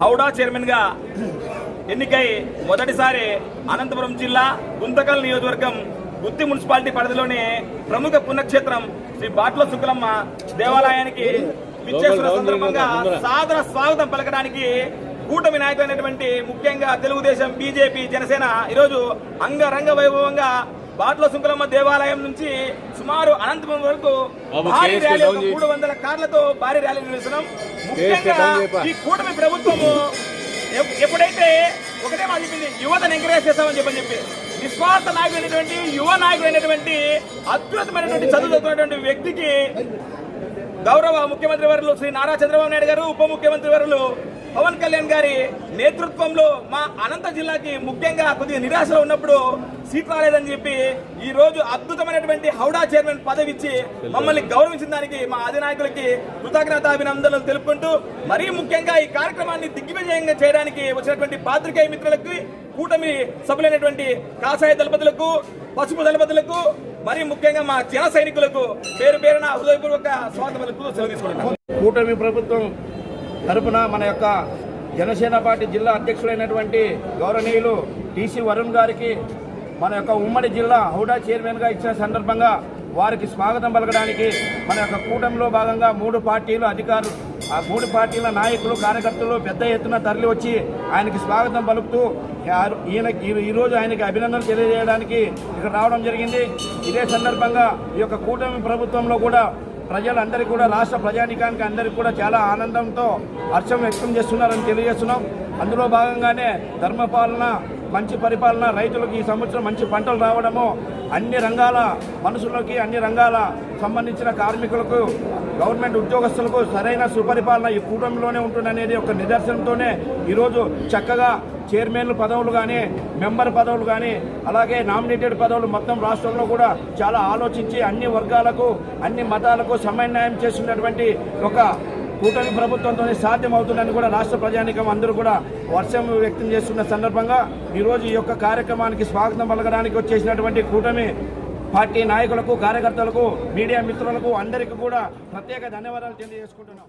హౌడా చైర్మన్గా ఎన్నికై మొదటిసారి అనంతపురం జిల్లా గుంతకల్ నియోజకవర్గం గుత్తి మున్సిపాలిటీ పరిధిలోని ప్రముఖ పుణ్యక్షేత్రం శ్రీ బాట్ల శుక్లమ్మ దేవాలయానికి సందర్భంగా సాదర స్వాగతం పలకడానికి కూటమి నాయకులైనటువంటి ముఖ్యంగా తెలుగుదేశం బీజేపీ జనసేన ఈరోజు అంగరంగ వైభవంగా బాట్ల శుక్లమ్మ దేవాలయం నుంచి సుమారు అనంతపురం వరకు భారీ ర్యాలీ. మూడు వందల కార్లతో భారీ ర్యాలీ నిర్వహిస్తున్నాం ముఖ్యంగా. ఈ కూటమి ప్రభుత్వము ఎప్- ఎప్పుడైతే ఒకటే మాట చెప్పింది యువతను ఎంకరేజ్ చేస్తామని చెప్పని చెప్పి నిస్వార్థ నాయకుడైనటువంటి యువ నాయకుడైనటువంటి అద్భుతమైనటువంటి చదువు చదువుతున్నటువంటి వ్యక్తికి గౌరవ ముఖ్యమంత్రి వర్యులు శ్రీ నారా చంద్రబాబు నాయుడు గారు ఉప ముఖ్యమంత్రి వర్యులు పవన్ కళ్యాణ్ గారి నేతృత్వంలో మా అనంత జిల్లాకి ముఖ్యంగా కొద్దిగా నిరాశలో ఉన్నప్పుడు సీట్ రాలేదని చెప్పి ఈ రోజు అద్భుతమైనటువంటి హౌడా చైర్మన్ పదవి ఇచ్చి మమ్మల్ని గౌరవించిన దానికి మా అధినాయకులకి కృతజ్ఞతాభినందనలు తెలుపుకుంటూ మరీ ముఖ్యంగా ఈ కార్యక్రమాన్ని దిగ్విజయంగా చేయడానికి వచ్చినటువంటి పాత్రికేయ మిత్రులకి కూటమి సభ్యులైనటువంటి కాషాయ దళపతులకు పసుపు దళపతులకు మరి ముఖ్యంగా మా జన సైనికులకు పేరు పేరున హృదయపూర్వక స్వాగతం కూటమి ప్రభుత్వం తరపున మన యొక్క జనసేన పార్టీ జిల్లా అధ్యక్షుడైనటువంటి గౌరవనీయులు టీసీ వరుణ్ గారికి మన యొక్క ఉమ్మడి జిల్లా హౌడా చైర్మన్గా ఇచ్చిన సందర్భంగా వారికి స్వాగతం పలకడానికి మన యొక్క కూటమిలో భాగంగా మూడు పార్టీలు అధికారులు ఆ మూడు పార్టీల నాయకులు కార్యకర్తలు పెద్ద ఎత్తున తరలి వచ్చి ఆయనకి స్వాగతం పలుకుతూ ఈయన ఈయనకి ఈరోజు ఆయనకి అభినందనలు తెలియజేయడానికి ఇక్కడ రావడం జరిగింది. ఇదే సందర్భంగా ఈ యొక్క కూటమి ప్రభుత్వంలో కూడా ప్రజలందరికీ కూడా రాష్ట్ర ప్రజానికానికి అందరికీ కూడా చాలా ఆనందంతో హర్షం వ్యక్తం చేస్తున్నారని తెలియజేస్తున్నాం. అందులో భాగంగానే ధర్మపాలన మంచి పరిపాలన రైతులకు ఈ సంవత్సరం మంచి పంటలు రావడము అన్ని రంగాల మనుషులకి అన్ని రంగాల సంబంధించిన కార్మికులకు గవర్నమెంట్ ఉద్యోగస్తులకు సరైన సుపరిపాలన ఈ కూటమిలోనే ఉంటుందనేది ఒక నిదర్శనంతోనే ఈరోజు చక్కగా చైర్మన్లు పదవులు కానీ మెంబర్ పదవులు కానీ అలాగే నామినేటెడ్ పదవులు మొత్తం రాష్ట్రంలో కూడా చాలా ఆలోచించి అన్ని వర్గాలకు అన్ని మతాలకు సమన్వయం చేస్తున్నటువంటి ఒక కూటమి ప్రభుత్వంతోనే సాధ్యమవుతుందని కూడా రాష్ట్ర ప్రజానికం అందరూ కూడా వర్షం వ్యక్తం చేస్తున్న సందర్భంగా ఈరోజు ఈ యొక్క కార్యక్రమానికి స్వాగతం పలకడానికి వచ్చేసినటువంటి కూటమి పార్టీ నాయకులకు కార్యకర్తలకు మీడియా మిత్రులకు అందరికీ కూడా ప్రత్యేక ధన్యవాదాలు తెలియజేసుకుంటున్నాం.